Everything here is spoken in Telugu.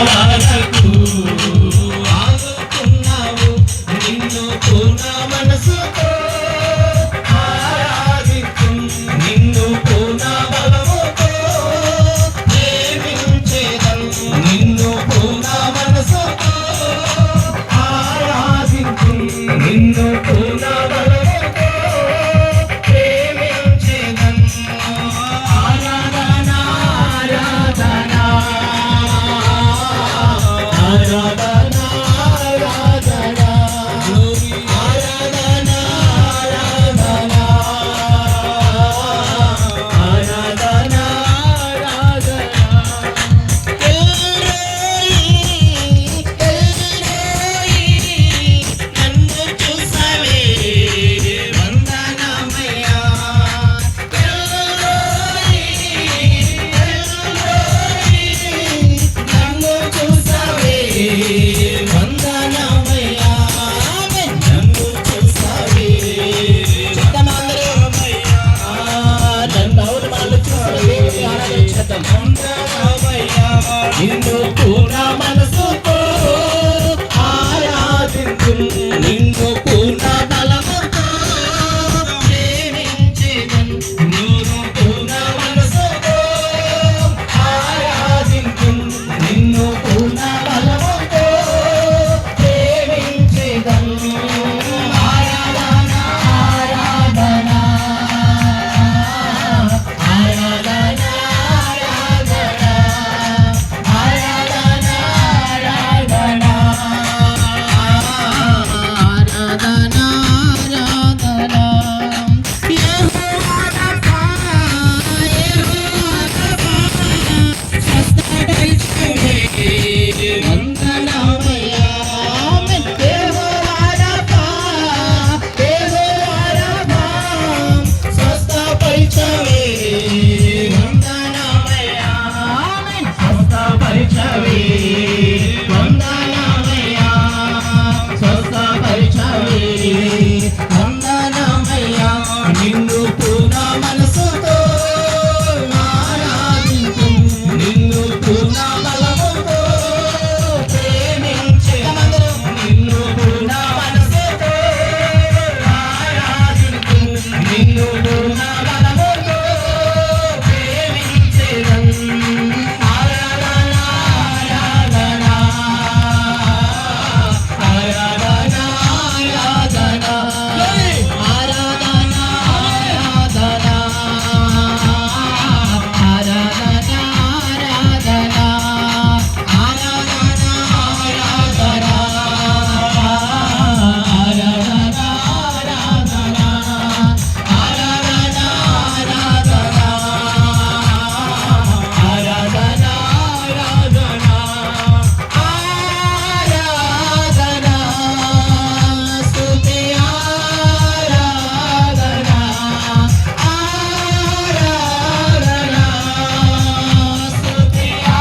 వరకు ఆదుకున్నావు నిన్ను పూర్ణ మనసుతో Hare Rama నిన్ను Tuna